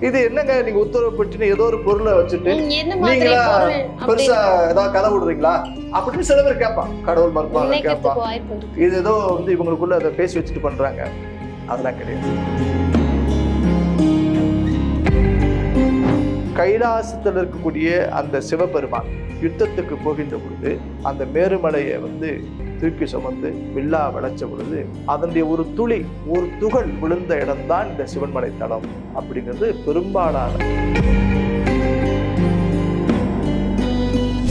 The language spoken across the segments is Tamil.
இது என்னங்க நீங்க உத்தரவு பெற்றுன்னு ஏதோ ஒரு பொருளை வச்சுட்டு நீங்களா பெருசா ஏதாவது கதை விடுறீங்களா? அப்படின்னு சில பேர் கேட்பான் கடவுள் மறுப்பாங்க கேட்பான் இது ஏதோ வந்து இவங்களுக்குள்ள அதை பேசி வச்சுட்டு பண்றாங்க. அதெல்லாம் கிடையாது. கைலாசத்தில் இருக்கக்கூடிய அந்த சிவபெருமான் யுத்தத்துக்கு போகின்ற பொழுது அந்த மேருமலையை வந்து தூக்கி சுமந்து வில்லா விளைச்ச பொழுது அதனுடைய ஒரு துளி ஒரு துகள் விழுந்த இடம்தான் இந்த சிவன்மலை தலம் அப்படிங்கிறது பெரும்பாலான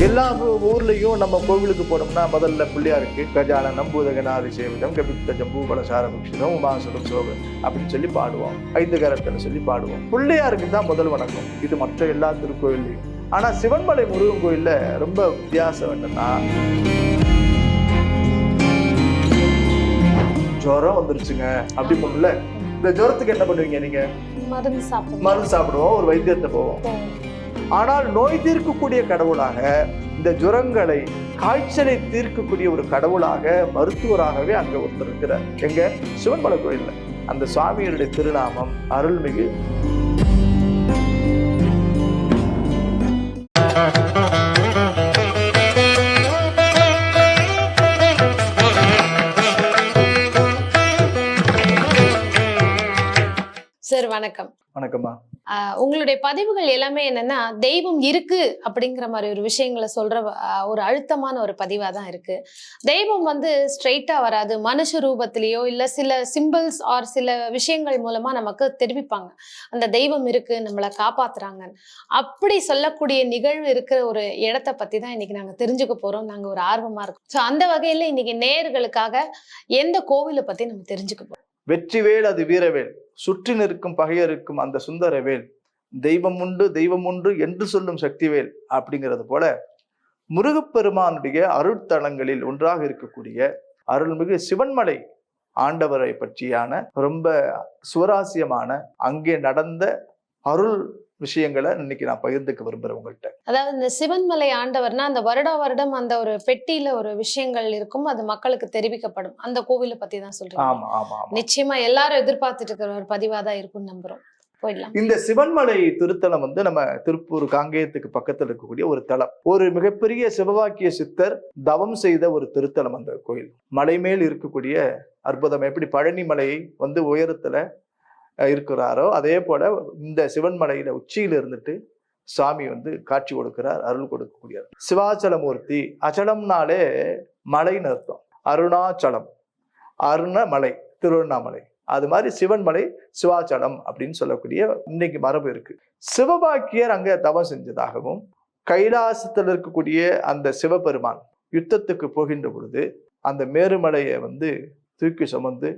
எல்லா ஊர்லேயும் ஊர்லயும் நம்ம கோவிலுக்கு போனோம்னா முதல்ல பிள்ளையாருக்கு கஜான நம்பூதகநாதி சேவிதம் கபித்த ஜம்பு பலசார புக்ஷிதம் உமாசுரம் சோகம் அப்படின்னு சொல்லி பாடுவோம். ஐந்து கரத்தனை சொல்லி பாடுவோம். பிள்ளையாருக்கு தான் முதல் வணக்கம். இது மற்ற எல்லா திருக்கோயிலையும் ஆனா சிவன்மலை முருகன் கோயில்ல ரொம்ப வித்தியாசம் என்னன்னா ஜுரம் வந்துருச்சுங்க. அப்படி பண்ணல இந்த ஜுரத்துக்கு என்ன பண்ணுவீங்க நீங்க? மருந்து சாப்பிடுவோம். ஒரு வைத்தியத்தை போவோம். ஆனால் நோய் தீர்க்கக்கூடிய கடவுளாக இந்த ஜுரங்களை காய்ச்சலை தீர்க்கக்கூடிய ஒரு கடவுளாக மருத்துவராகவே அங்க ஒருத்தர் இருக்கிறார். எங்க? சிவன்மலை கோயில்ல. அந்த சுவாமியுடைய திருநாமம் அருள்மிகு சார் வணக்கம். வணக்கம்மா. உங்களுடைய பதிவுகள் எல்லாமே என்னன்னா தெய்வம் இருக்கு அப்படிங்கிற மாதிரி ஒரு விஷயங்களை சொல்ற ஒரு அழுத்தமான ஒரு பதிவா தான் இருக்கு. தெய்வம் வந்து ஸ்ட்ரெயிட்டா வராது. மனுஷ ரூபத்திலேயோ இல்ல சில சிம்பிள்ஸ் ஆர் சில விஷயங்கள் மூலமா நமக்கு தெரிவிப்பாங்க. அந்த தெய்வம் இருக்கு நம்மளை காப்பாத்துறாங்க. அப்படி சொல்லக்கூடிய நிகழ்வு இருக்கிற ஒரு இடத்த பத்தி தான் இன்னைக்கு நாங்க தெரிஞ்சுக்க போறோம். நாங்க ஒரு ஆர்வமா இருக்கோம். ஸோ அந்த வகையில இன்னைக்கு நேயர்களுக்காக எந்த கோவிலை பத்தி நம்ம தெரிஞ்சுக்க போறோம்? வெற்றிவேல் அது வீரவேல். சுற்றி நிற்கும் பகையருக்கும் அந்த சுந்தரவேல். தெய்வம் உண்டு தெய்வம் உண்டு என்று சொல்லும் சக்திவேல் அப்படிங்கிறது போல முருகப்பெருமானுடைய அருட்தலங்களில் ஒன்றாக இருக்கக்கூடிய அருள்மிகு சிவன்மலை ஆண்டவரை பற்றியான ரொம்ப சுவராசியமான அங்கே நடந்த அருள் விஷயங்களை இன்னைக்கு நான் பகிர்ந்துக்க விரும்புறேன் உங்கள்கிட்ட. அதாவது இந்த சிவன்மலை ஆண்டவர்னா அந்த வருடா வருடம் அந்த ஒரு பெட்டியில ஒரு விஷயங்கள் இருக்கும் அது மக்களுக்கு தெரிவிக்கப்படும். அந்த கோவிலை பத்தி தான் சொல்றீங்க. ஆமா ஆமா ஆமா. நிச்சயமா எல்லாரும் எதிர்பார்த்துட்டு இருக்கிற ஒரு பதிவா தான் இருக்கும்னு நம்புறோம். போயிடலாம். இந்த சிவன்மலை திருத்தலம் வந்து நம்ம திருப்பூர் காங்கேயத்துக்கு பக்கத்துல இருக்கக்கூடிய ஒரு தலம். ஒரு மிகப்பெரிய சிவவாக்கிய சித்தர் தவம் செய்த ஒரு திருத்தலம் அந்த கோயில். மலை மேல் இருக்கக்கூடிய அற்புதம். எப்படி பழனி மலை வந்து உயரத்துல இருக்கிறாரோ அதே போல இந்த சிவன்மலையில உச்சியில் இருந்துட்டு சாமி வந்து காட்சி கொடுக்கிறார் அருள் கொடுக்கக்கூடியார் சிவாச்சலமூர்த்தி அச்சலம்னாலே மலைன்னு அர்த்தம். அருணாச்சலம் அருணமலை திருவண்ணாமலை. அது மாதிரி சிவன்மலை சிவாச்சலம் அப்படின்னு சொல்லக்கூடிய இன்னைக்கு மரபு இருக்கு. சிவபாக்கியர் அங்க தவம் செஞ்சதாகவும் கைலாசத்தில் இருக்கக்கூடிய அந்த சிவபெருமான் யுத்தத்துக்கு போகின்ற பொழுது அந்த மேருமலையை வந்து தூக்கி சுமந்து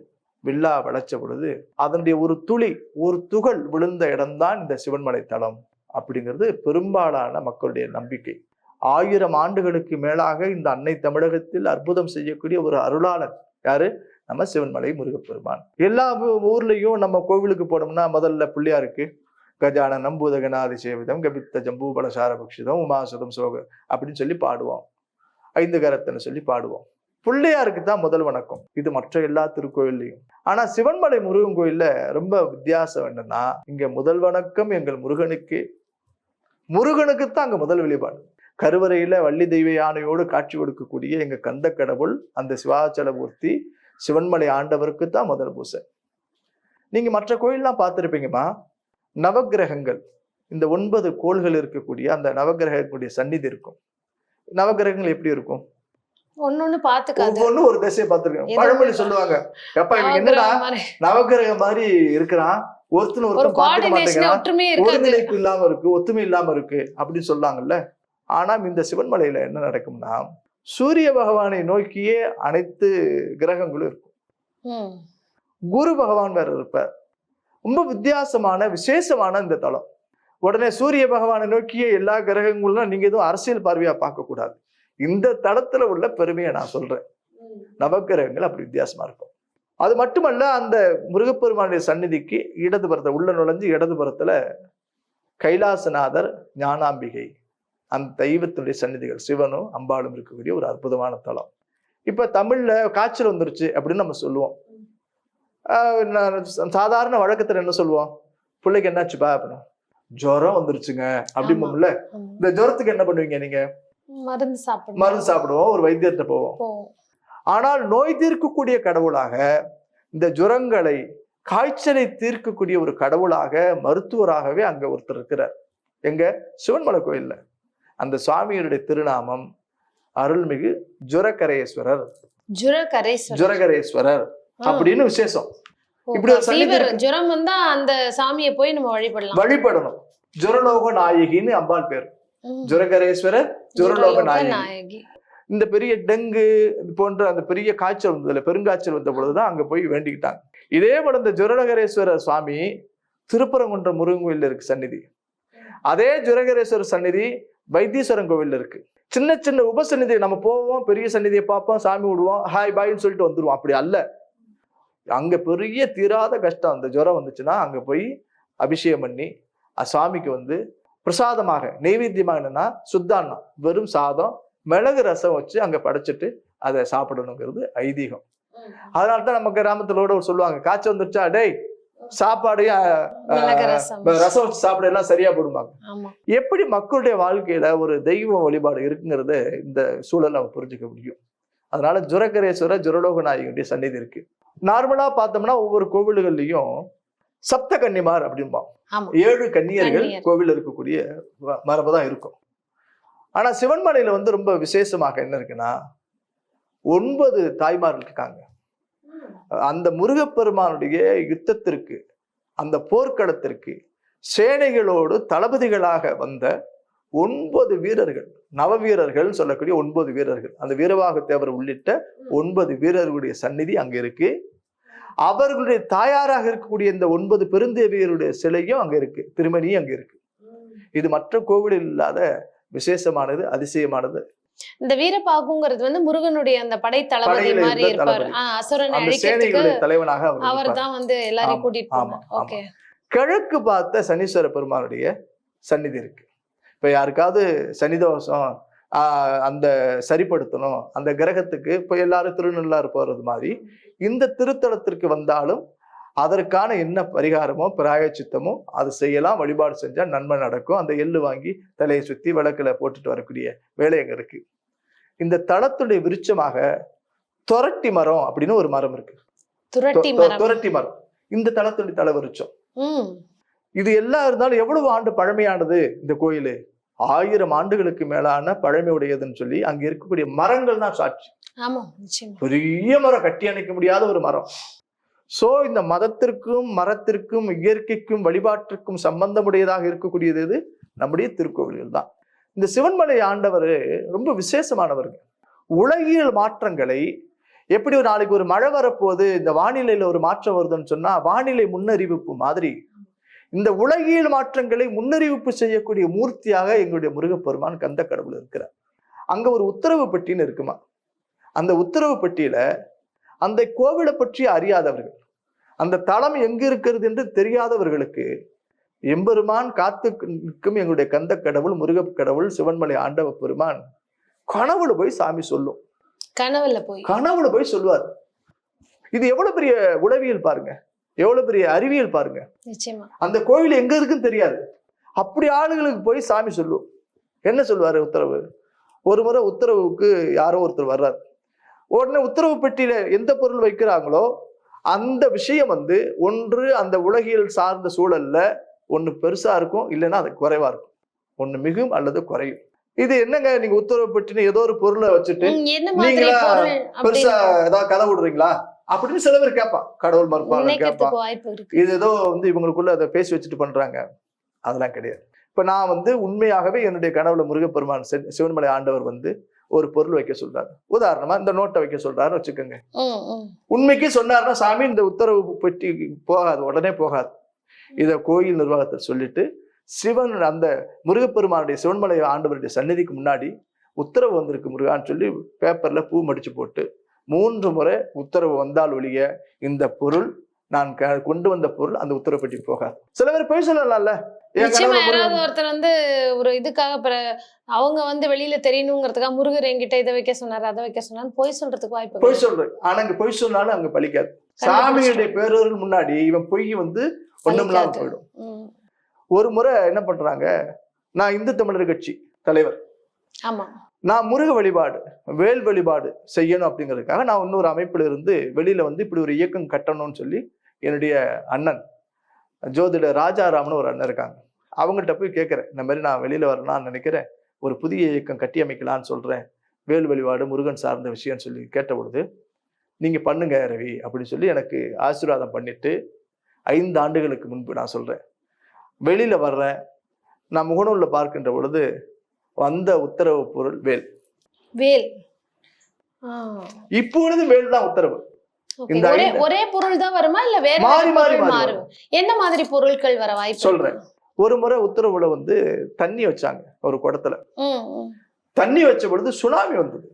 வில்லா விளைச்ச பொழுது அதனுடைய ஒரு துளி ஒரு துகள் விழுந்த இடம்தான் இந்த சிவன்மலை தலம் அப்படிங்கிறது பெரும்பாலான மக்களுடைய நம்பிக்கை. ஆயிரம் ஆண்டுகளுக்கு மேலாக இந்த அன்னை தமிழகத்தில் அற்புதம் செய்யக்கூடிய ஒரு அருளாளர் யாரு? நம்ம சிவன்மலை முருகப்பெருமான். எல்லா ஊர்லேயும் ஊர்லயும் நம்ம கோவிலுக்கு போனோம்னா முதல்ல பிள்ளையாருக்கு கஜான நம்பூதகநாதி சேவிதம் கபித்த ஜம்பு பலசார பக்ஷிதம் உமாசுரம் சோக அப்படின்னு சொல்லி பாடுவோம். ஐந்து கரத்தனை சொல்லி பாடுவோம். பிள்ளையாருக்கு தான் முதல் வணக்கம். இது மற்ற எல்லா திருக்கோயில்லையும் ஆனா சிவன்மலை முருகன் கோயில்ல ரொம்ப வித்தியாசம் என்னன்னா இங்க முதல் வணக்கம் எங்கள் முருகனுக்கு. முருகனுக்கு தான் அங்க முதல் வழிபாடு. கருவறையில வள்ளி தெய்வ யானையோடு காட்சி கொடுக்கக்கூடிய எங்க கந்த கடவுள் அந்த சிவாச்சலமூர்த்தி சிவன்மலை ஆண்டவருக்கு தான் முதல் பூசை. நீங்க மற்ற கோயில்லாம் பார்த்துருப்பீங்கம்மா நவக்கிரகங்கள். இந்த ஒன்பது கோள்கள் இருக்கக்கூடிய அந்த நவகிரகக்கூடிய சந்நிதி இருக்கும். நவக்கிரகங்கள் எப்படி இருக்கும்? ஒன்னொன்னு பாத்துக்காது. ஒவ்வொன்றும் ஒரு திசையை பார்த்துருக்கேன். எது- பழமொழி சொல்லுவாங்க. எப்ப இவன் என்னடா நவக்கிரகம் மாதிரி. இருக்கிறான்? ஒருத்தன் ஒரு ஒருத்தன் கோஆர்டினேஷன் மாட்டேங்கிறான். ஒருங்கிணைப்பு இல்லாம இருக்கு ஒத்துமை இல்லாம இருக்கு அப்படின்னு சொல்லாங்கல்ல? ஆனா இந்த சிவன்மலையில என்ன நடக்கும்னா சூரிய பகவானை நோக்கியே அனைத்து கிரகங்களும் இருக்கும். குரு பகவான் வேற இருப்பார். ரொம்ப வித்தியாசமான விசேஷமான இந்த தலம். உடனே சூரிய பகவானை நோக்கிய எல்லா கிரகங்களும் நீங்க எதுவும் அரசியல் பார்வையா பார்க்க கூடாது இந்த தளத்துல உள்ள பெருமையை நான் சொல்றேன். நவக்கிரகங்கள் அப்படி வித்தியாசமா இருக்கும். அது மட்டுமல்ல அந்த முருகப்பெருமானுடைய சந்நிதிக்கு இடதுபுறத்தை உள்ள நுழைஞ்சு இடதுபுறத்துல கைலாசநாதர் ஞானாம்பிகை அந்த தெய்வத்துடைய சந்நிதிகள் சிவனும் அம்பாளும் இருக்கக்கூடிய ஒரு அற்புதமான தலம். இப்ப தமிழ்ல காய்ச்சல் வந்துருச்சு அப்படின்னு நம்ம சொல்லுவோம். சாதாரண வழக்கத்துல என்ன சொல்லுவோம்? பிள்ளைக்கு என்னாச்சுப்பா? அப்படின்னா. ஜுரம் வந்துருச்சுங்க. அப்படிம்போம்ல. இந்த ஜுரத்துக்கு என்ன பண்ணுவீங்க நீங்க? மருந்து சாப்பிடணும். மருந்து சாப்பிடுவோம் ஒரு வைத்தியர்கிட்ட போவோம். ஆனால் நோய் தீர்க்கக்கூடிய கடவுளாக இந்த ஜுரங்களை காய்ச்சலை தீர்க்கக்கூடிய ஒரு கடவுளாக மருத்துவராகவே அங்க ஒருத்தர் இருக்கிறார். எங்க? சிவன்மலை கோயில்ல. அந்த சுவாமியுடைய திருநாமம் அருள்மிகு ஜுரகரேஸ்வரர். ஜுரகரேஸ்வரர். அப்படின்னு விசேஷம். இப்படி. ஜுரம் வந்தா அந்த சாமியை போய் நம்ம வழிபடலாம். வழிபடணும். ஜுரலோக நாயகின்னு அம்பாள் பேர். ம். ஜுரகரேஸ்வரர் ஜுரலோக நாயகி. இந்த பெரிய டெங்கு போன்ற அந்த பெரிய காய்ச்சல் வந்ததுல பெருங்காய்ச்சல் வந்த பொழுதுதான் அங்க போய் வேண்டிக்கிட்டாங்க. இதே போல இந்த ஜுரகரேஸ்வரர் சுவாமி திருப்பரங்குன்ற முருகன் கோயில்ல இருக்கு சந்நிதி. அதே ஜுரகரேஸ்வரர் சந்நிதி வைத்தீஸ்வரன் கோவில்ல இருக்கு. சின்ன சின்ன உபசந்நிதி நம்ம போவோம் பெரிய சந்நிதியை பார்ப்போம் சாமி விடுவோம் ஹாய் பாய்ன்னு சொல்லிட்டு வந்துருவோம். அப்படி அல்ல. அங்க பெரிய தீராத கஷ்டம். அந்த ஜுரம் வந்துச்சுன்னா அங்க போய் அபிஷேகம் பண்ணி சாமிக்கு வந்து பிரசாதமாக நெய்வேத்தியமாக என்னன்னா சுத்தாண்ணம் வெறும் சாதம் மிளகு ரசம் வச்சு அங்க படைச்சிட்டு அதை சாப்பிடணுங்கிறது ஐதீகம். அதனால தான் நம்ம கிராமத்துல கூட ஒரு சொல்லுவாங்க காய்ச்சல் வந்துருச்சா? டேய் மிளகு ரசம். வச்சு. சாப்பிட எல்லாம் சரியா போடுவாங்க எப்படி மக்களுடைய வாழ்க்கையில ஒரு தெய்வ வழிபாடு இருக்குங்கிறத இந்த சூழல் நம்ம புரிஞ்சுக்க முடியும். அதனால ஜுரகரேஸ்வரர் ஜுரலோக நாயகனுடைய சந்நிதி இருக்கு. நார்மலா பார்த்தோம்னா ஒவ்வொரு கோவில்கள்லயும் சப்த கன்னிமார் அப்படின்போம் ஆமா. ஏழு கன்னியர்கள் கன்னியர். கோவில் இருக்கக்கூடிய வ- மரபு தான் இருக்கும். ஆனா சிவன்மலையில வந்து ரொம்ப விசேஷமாக என்ன இருக்குன்னா ஒன்பது தாய்மார்கள் இருக்காங்க. அந்த முருகப்பெருமானுடைய யுத்தத்திற்கு அந்த போர்க்களத்திற்கு சேனைகளோடு தளபதிகளாக வந்த ஒன்பது வீரர்கள் நவ வீரர்கள் சொல்லக்கூடிய ஒன்பது வீரர்கள். அந்த வீரவாக தேவர் உள்ளிட்ட ஒன்பது வீரர்களுடைய சந்நிதி அங்க இருக்கு. அவர்களுடைய தாயாராக இருக்கக்கூடிய இந்த ஒன்பது பெருந்தேவியருடைய சிலையும் அங்க இருக்கு திருமணியும் அங்க இருக்கு. இது மற்ற கோவிலில் இல்லாத விசேஷமானது அதிசயமானது. இந்த வீரபாகுங்கிறது வந்து முருகனுடைய அந்த படை தளபதி மாதிரி இருப்பாரு. அசுரனை அழிக்கிறதுக்கு தலைவனாக அவர். தான் வந்து எல்லாரையும் கூட்டிட்டு. ஓகே. கிழக்கு பார்த்த சனீஸ்வர பெருமானுடைய சந்நிதி இருக்கு. இப்ப யாருக்காவது சனிதோஷம் அந்த சரிப்படுத்தணும். அந்த கிரகத்துக்கு இப்ப எல்லாரும் திருநள்ளாறு போறது மாதிரி இந்த திருத்தலத்திற்கு வந்தாலும் அதற்கான என்ன பரிகாரமோ பிராயச்சித்தமோ அது செய்யலாம். வழிபாடு செஞ்சா நன்மை நடக்கும். அந்த எள்ளு வாங்கி தலையை சுத்தி விளக்குல போட்டுட்டு வரக்கூடிய வேலை அங்க இருக்கு. இந்த தளத்துடைய விருட்சமாக தொரட்டி மரம் அப்படின்னு ஒரு மரம் இருக்கு. துரட்டி மரம். இந்த தளத்துடைய தலை விருட்சம். இது எல்லாம் இருந்தாலும் எவ்வளவு ஆண்டு பழமையானது இந்த கோயில்? ஆயிரம் ஆண்டுகளுக்கு மேலான பழமை உடையதுன்னு சொல்லி அங்க இருக்கக்கூடிய மரங்கள் தான் சாட்சி. பெரிய மரம் கட்டி அணைக்க முடியாத ஒரு மரம். சோ இந்த மதத்திற்கும் மரத்திற்கும் இயற்கைக்கும் வழிபாட்டிற்கும் சம்பந்தமுடையதாக இருக்கக்கூடியது எது? நம்முடைய திருக்கோவில்கள் தான். இந்த சிவன்மலை ஆண்டவர் ரொம்ப விசேஷமானவருங்க. உலகியல் மாற்றங்களை எப்படி ஒரு நாளைக்கு ஒரு மழை வரப்போகுது இந்த வானிலையில ஒரு மாற்றம் வருதுன்னு சொன்னா வானிலை முன்னறிவிப்பு மாதிரி இந்த உலகியல் மாற்றங்களை முன்னறிவிப்பு செய்யக்கூடிய மூர்த்தியாக எங்களுடைய முருகப்பெருமான் கந்த கடவுள் இருக்கிறார். அங்க ஒரு உத்தரவு பெட்டின்னு இருக்குமா? அந்த உத்தரவு பெட்டியில அந்த கோவிலை பற்றி அறியாதவர்கள் அந்த தளம் எங்க இருக்கிறது என்று தெரியாதவர்களுக்கு எம்பெருமான் காத்து நிற்கும் எங்களுடைய கந்த கடவுள் முருகப் கடவுள் சிவன்மலை ஆண்டவ பெருமான் கனவுல போய் சாமி சொல்லும். கனவுல போய். கனவுல போய் சொல்லுவார். இது எவ்வளவு பெரிய உளவியல் பாருங்க. எவ்வளவு பெரிய அறிவியல் பாருங்க. அந்த கோவில் எங்க இருக்குன்னு தெரியாது. அப்படி ஆளுகளுக்கு போய் சாமி சொல்லும் என்ன சொல்லுவாரு உத்தரவு? ஒரு முறை உத்தரவுக்கு யாரோ ஒருத்தர் வர்றார். உடனே உத்தரவு பெட்டியில எந்த பொருள் வைக்கிறாங்களோ அந்த விஷயம் வந்து ஒன்று அந்த உலகியல் சார்ந்த சூழல்ல ஒண்ணு பெருசா இருக்கும் இல்லைன்னா அது குறைவா இருக்கும். ஒண்ணு மிகும் அல்லது குறையும். இது என்னங்க நீங்க உத்தரவு பெட்டின்னு ஏதோ ஒரு பொருளை வச்சுட்டு நீங்களா பெருசா ஏதாவது கதை விடுறீங்களா? அப்படின்னு சில பேர் கேட்பான் கடவுள் வாய்ப்பு இருக்கு. இது ஏதோ வந்து இவங்களுக்குள்ள அதை பேசி வச்சுட்டு பண்றாங்க. அதெல்லாம் கிடையாது. இப்ப நான் வந்து உண்மையாகவே என்னுடைய கனவுல முருகப்பெருமான் சிவன்மலை ஆண்டவர் வந்து ஒரு பொருள் வைக்க சொல்றாரு. உதாரணமா இந்த நோட்டை வைக்க சொல்றாருன்னு வச்சுக்கோங்க. உண்மைக்கு சொன்னாருன்னா சாமி இந்த உத்தரவு பெட்டி போகாது உடனே போகாது. இத கோயில் நிர்வாகத்தில் சொல்லிட்டு சிவன் அந்த முருகப்பெருமானுடைய சிவன்மலை ஆண்டவருடைய சந்நிதிக்கு முன்னாடி உத்தரவு வந்திருக்கு முருகான்னு சொல்லி பேப்பர்ல பூ மடிச்சு போட்டு மூன்று முறை உத்தரவு வந்தால் ஒழிய இந்த பொருள் நான் கொண்டு வந்த பொருள் அந்த உத்தரவு பெட்டி போகாது. சில பேர் போய் சொல்லலாம்ல. யாராவது ஒருத்தர் வந்து ஒரு இதுக்காக அவங்க வந்து வெளியில தெரியணுங்கிறதுக்காக முருகர் என்கிட்ட இதை வைக்க சொன்னாரு அதை வைக்க சொன்னாரு போய் சொல்றதுக்கு வாய்ப்பு. பொய் சொல்றேன் ஆனா அங்க பொய் சொன்னாலும் அங்க பலிக்காது சாமியுடைய பேரொருள் முன்னாடி இவன் பொய் வந்து ஒண்ணுமில்லாம. போயிடும். ஒரு முறை என்ன பண்றாங்க? நான் இந்து தமிழர் கட்சி தலைவர். ஆமா. நான் முருக வழிபாடு வேல் வழிபாடு செய்யணும் அப்படிங்கிறதுக்காக நான் இன்னொரு அமைப்பில் இருந்து வெளியில வந்து இப்படி ஒரு இயக்கம் கட்டணும்னு சொல்லி என்னுடைய அண்ணன் ஜோதிட ராஜாராம்னு ஒரு அண்ணன் இருக்காங்க. அவங்கள்ட்ட போய் கேட்குறேன் இந்த மாதிரி நான் வெளியில வரணும்னு நினைக்கிறேன் ஒரு புதிய இயக்கம் கட்டி அமைக்கலாம்னு சொல்றேன் வேல் வழிபாடு முருகன் சார்ந்த விஷயம்னு சொல்லி கேட்ட பொழுது நீங்க பண்ணுங்க ரவி அப்படின்னு சொல்லி எனக்கு ஆசீர்வாதம் பண்ணிட்டு ஐந்து ஆண்டுகளுக்கு முன்பு நான் சொல்றேன். வெளியில வர்றேன் நான் முகநூலில் பார்க்கின்ற பொழுது வந்த உத்தரவு பொருள் வேல். வேல். இப்பொழுது வேல் தான் உத்தரவு. ஒரே பொருள் தான் வருமா இல்ல வேற மாறி மாறி மாறும்? என்ன மாதிரி பொருட்கள் வர வாய்ப்பு சொல்றேன். ஒரு முறை உத்தரவுல வந்து தண்ணி வச்சாங்க ஒரு குடத்துல. தண்ணி வச்ச பொழுது சுனாமி வந்தது.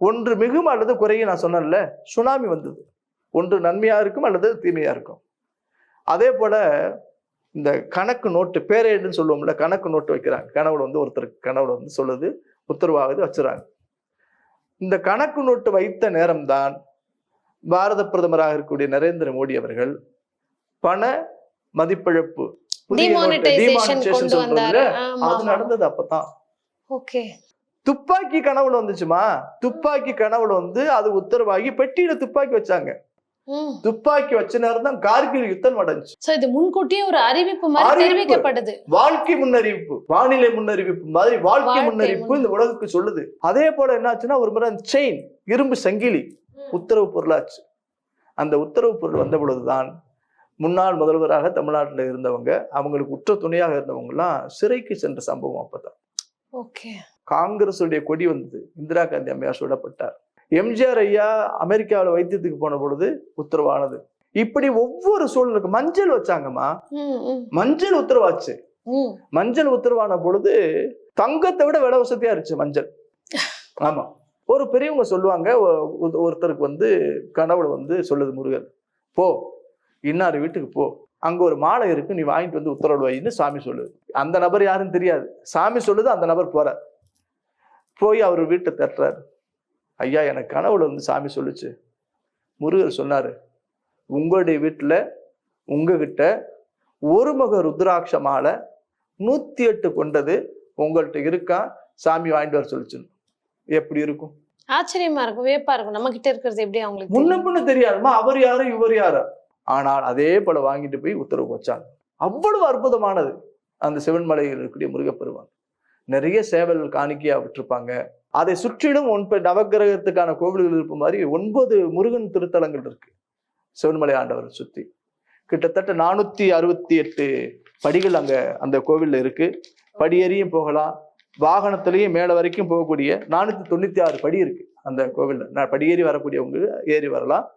ஒன்று மிகும் அல்லது குறையும் நான் சொன்னேன்ல சுனாமி வந்தது. ஒன்று நன்மையா இருக்கும் அல்லது தீமையா இருக்கும். அதே போல இந்த கணக்கு நோட்டு பேரேடுன்னு சொல்லுவோம்ல கணக்கு நோட்டு வைக்கிறாங்க. கனவுல வந்து ஒருத்தருக்கு கனவுல வந்து சொல்லுது உத்தரவாகுது வச்சுறாங்க. இந்த கணக்கு நோட்டு வைத்த நேரம்தான் பாரத பிரதமராக இருக்கக்கூடிய நரேந்திர மோடி அவர்கள் பண மதிப்பிழப்பு அது நடந்தது அப்பதான். துப்பாக்கி கனவுல வந்துச்சுமா? துப்பாக்கி கனவுல வந்து அது உத்தரவாகி பெட்டியில துப்பாக்கி வச்சாங்க. துப்பாக்கி வச்ச நேரம் தான் கார்கில் யுத்தம் நடந்துச்சு சோ இது முன்கூட்டியே ஒரு அறிவிப்பு மாதிரி வாழ்க்கை முன்னறிவிப்பு. வானிலை முன்னறிவிப்பு மாதிரி வாழ்க்கை முன்னறிவிப்பு இந்த உலகுக்கு சொல்லுது. அதே போல என்னாச்சுன்னா ஒரு முறை செயின் இரும்பு சங்கிலி உத்தரவு பொருளாச்சு. அந்த உத்தரவு பொருள் வந்த பொழுதுதான் முன்னாள் முதல்வராக தமிழ்நாட்டில் இருந்தவங்க அவங்களுக்கு உற்ற துணையாக இருந்தவங்க எல்லாம் சிறைக்கு சென்ற சம்பவம் அப்பதான். காங்கிரஸுடைய கொடி வந்தது. இந்திரா காந்தி அம்மையார் சுடப்பட்டார். எம்ஜிஆர் ஐயா அமெரிக்காவில் வைத்தியத்துக்கு போன பொழுது உத்தரவானது. இப்படி ஒவ்வொரு சூழலுக்கு மஞ்சள் வச்சாங்கம்மா. மஞ்சள் உத்தரவாச்சு. மஞ்சள் உத்தரவான பொழுது தங்கத்தை விட விலை வசதியா இருந்துச்சு மஞ்சள். ஆமா. ஒரு பெரியவங்க சொல்லுவாங்க ஒருத்தருக்கு வந்து கனவுல வந்து சொல்லுது முருகன் போ இன்னார் வீட்டுக்கு போ. அங்க ஒரு மாலை இருக்கு நீ வாங்கிட்டு வந்து உத்தரவு வைன்னு சாமி சொல்லுது. அந்த நபர் யாருன்னு தெரியாது. சாமி சொல்லுது அந்த நபர் போறார். போய் அவர் வீட்டை தட்டுறாரு. ஐயா எனக்கு கனவுல வந்து சாமி சொல்லுச்சு. முருகர் சொன்னாரு உங்களுடைய வீட்டுல உங்ககிட்ட ஒரு முக ருத்ராட்ச மாலை நூத்தி எட்டு கொண்டது உங்கள்கிட்ட இருக்கா? சாமி வாங்கிட்டு வர சொல்லுச்சு எப்படி இருக்கும்? ஆச்சரியமா இருக்கும் வியப்பா இருக்கும். நம்ம கிட்ட இருக்கிறது எப்படி அவங்களுக்கு முன்ன? பின்ன தெரியாதுமா அவர் யாரு இவர் யாரு? ஆனால் அதே போல வாங்கிட்டு போய் உத்தரவு வச்சாங்க. அவ்வளவு அற்புதமானது அந்த சிவன்மலையில் இருக்கக்கூடிய முருகப்பெருமான். நிறைய சேவல் காணிக்கையாக விட்டுருப்பாங்க. அதை சுற்றிலும் ஒன்பது நவக்கிரகத்துக்கான கோவில்கள் இருப்ப மாதிரி ஒன்பது முருகன் திருத்தலங்கள் இருக்கு. சிவன்மலை ஆண்டவர் சுற்றி கிட்டத்தட்ட நானூற்றி அறுபத்தி எட்டு படிகள் அங்கே அந்த கோவிலில் இருக்கு. படியேறியும் போகலாம். வாகனத்திலையும் மேலே வரைக்கும் போகக்கூடிய நானூற்றி தொண்ணூற்றி ஆறு படி இருக்கு அந்த கோவிலில். நான் படியேறி வரக்கூடியவங்க ஏறி வரலாம்.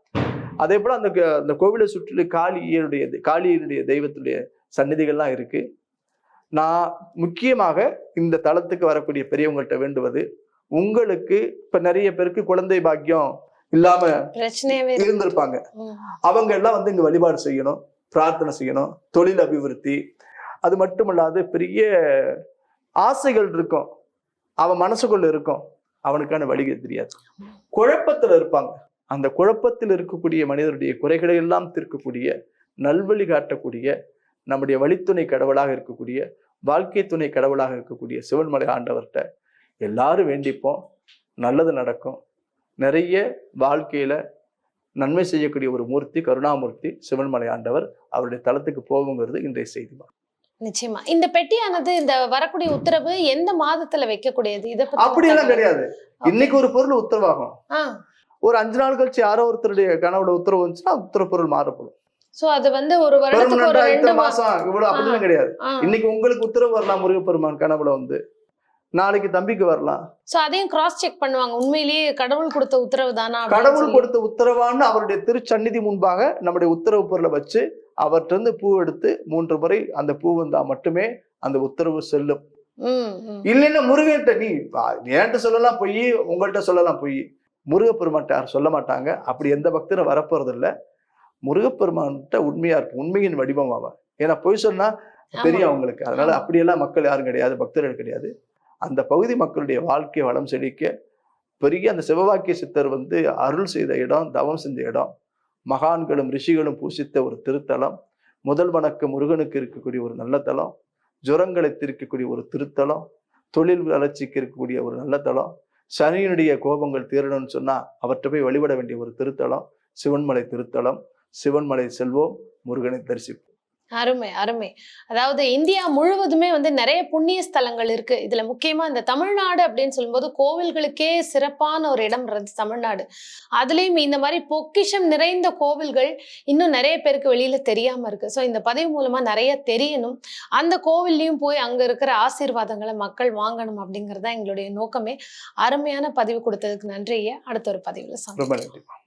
அதே போல் அந்த க- அந்த கோவிலை சுற்றிலும் காளியருடைய காளியருடைய தெய்வத்துடைய சந்நிதிகள்லாம் இருக்குது நான் முக்கியமாக இந்த தளத்துக்கு வரக்கூடிய பெரியவங்கள்ட்ட வேண்டுவது உங்களுக்கு இப்ப நிறைய பேருக்கு குழந்தை பாக்கியம் இல்லாம. இருந்திருப்பாங்க. அவங்க எல்லாம் வந்து இங்க வழிபாடு செய்யணும் பிரார்த்தனை செய்யணும் தொழில் அபிவிருத்தி. அது மட்டுமல்லாது பெரிய ஆசைகள் இருக்கும். அவன் மனசுக்குள்ள இருக்கும். அவனுக்கான வழிகள் தெரியாது. குழப்பத்துல இருப்பாங்க. அந்த குழப்பத்தில் இருக்கக்கூடிய மனிதருடைய குறைகளை எல்லாம் தீர்க்கக்கூடிய நல்வழி காட்டக்கூடிய நம்முடைய வழித்துணை கடவுளாக இருக்கக்கூடிய வாழ்க்கை துணை கடவுளாக இருக்கக்கூடிய சிவன்மலை ஆண்டவர்கிட்ட எல்லாரும் வேண்டிப்போம். நல்லது நடக்கும். நிறைய வாழ்க்கையில நன்மை செய்யக்கூடிய ஒரு மூர்த்தி கருணாமூர்த்தி சிவன்மலை ஆண்டவர் அவருடைய தலத்துக்கு போகுங்கிறது இன்றைய செய்தி நிச்சயமா. இந்த பெட்டியானது இந்த வரக்கூடிய உத்தரவு எந்த மாதத்துல வைக்கக்கூடியது? இத அப்படியெல்லாம் தகவல். கிடையாது. இன்னைக்கு ஒரு பொருள் உத்தரவாகும். ஒரு அஞ்சு நாள் கழிச்சு யாரோ ஒருத்தருடைய கனவுல உத்தரவு வந்துச்சுன்னா உத்தரவு பொருள் மாறப்படும். சோ அது வந்து ஒரு வருடத்துக்கு ஒரு ரெண்டு மாசம் இவ்வளவு அப்படிலாம் கிடையாது. இன்னைக்கு உங்களுக்கு உத்தரவு வரலாம் முருகப்பெருமான் கனவுல வந்து. நாளைக்கு தம்பிக்கு வரலாம். சோ அதையும் கிராஸ் செக் பண்ணுவாங்க. உண்மையிலேயே கடவுள் கொடுத்த உத்தரவு தானா கடவுள். கொடுத்த உத்தரவான்னு அவருடைய திருச்சந்நிதி முன்பாக நம்முடைய உத்தரவு பொருளை வச்சு அவர்கிட்ட இருந்து பூ எடுத்து மூன்று முறை அந்த பூ வந்தா மட்டுமே அந்த உத்தரவு செல்லும். இல்லைன்னா முருகன்ட்ட நீ என்கிட்ட சொல்லலாம்? பொய். உங்கள்கிட்ட சொல்லலாம் பொய். முருகப்பெருமான்ட்ட யாரும் சொல்ல மாட்டாங்க. அப்படி எந்த பக்தரும் வரப்போறது இல்ல முருகப்பெருமான்கிட்ட உண்மையா இருக்கும் உண்மையின் வடிவம் அவன். ஏன்னா பொய் சொன்னா தெரியும். அவங்களுக்கு. அதனால. அப்படியெல்லாம் மக்கள் யாரும் கிடையாது பக்தர்கள் கிடையாது. அந்த பகுதி மக்களுடைய வாழ்க்கை வளம் செழிக்க பெரிய அந்த சிவவாக்கிய சித்தர் வந்து அருள் செய்த இடம் தவம் செஞ்ச இடம். மகான்களும் ரிஷிகளும் பூசித்த ஒரு திருத்தலம். முதல் வணக்கம் முருகனுக்கு இருக்கக்கூடிய ஒரு நல்ல தலம். ஜுரங்களை தீர்க்கக்கூடிய ஒரு திருத்தலம். தொழில் வளர்ச்சிக்கு இருக்கக்கூடிய ஒரு நல்ல தலம். சனியினுடைய கோபங்கள் தீரணும்னு சொன்னா அவற்றை போய் வழிபட வேண்டிய ஒரு திருத்தலம். சிவன்மலை திருத்தலம். சிவன்மலை செல்வோம் முருகனை தரிசிப்போம். அருமை அருமை. அதாவது இந்தியா முழுவதுமே வந்து நிறைய புண்ணிய ஸ்தலங்கள் இருக்கு. இதுல முக்கியமா இந்த தமிழ்நாடு அப்படின்னு சொல்லும்போது கோவில்களுக்கே சிறப்பான ஒரு இடம் இருந்தது தமிழ்நாடு. அதுலயும் இந்த மாதிரி பொக்கிஷம் நிறைந்த கோவில்கள் இன்னும் நிறைய பேருக்கு வெளியில தெரியாம இருக்கு. ஸோ இந்த பதிவு மூலமா நிறைய தெரியணும். அந்த கோவில்லையும் போய் அங்க இருக்கிற ஆசீர்வாதங்களை மக்கள் வாங்கணும் அப்படிங்கறதுதான் எங்களுடைய நோக்கமே. அருமையான பதிவு கொடுத்ததுக்கு நன்றி ஐயா. அடுத்த ஒரு பதிவுல சந்திப்போம்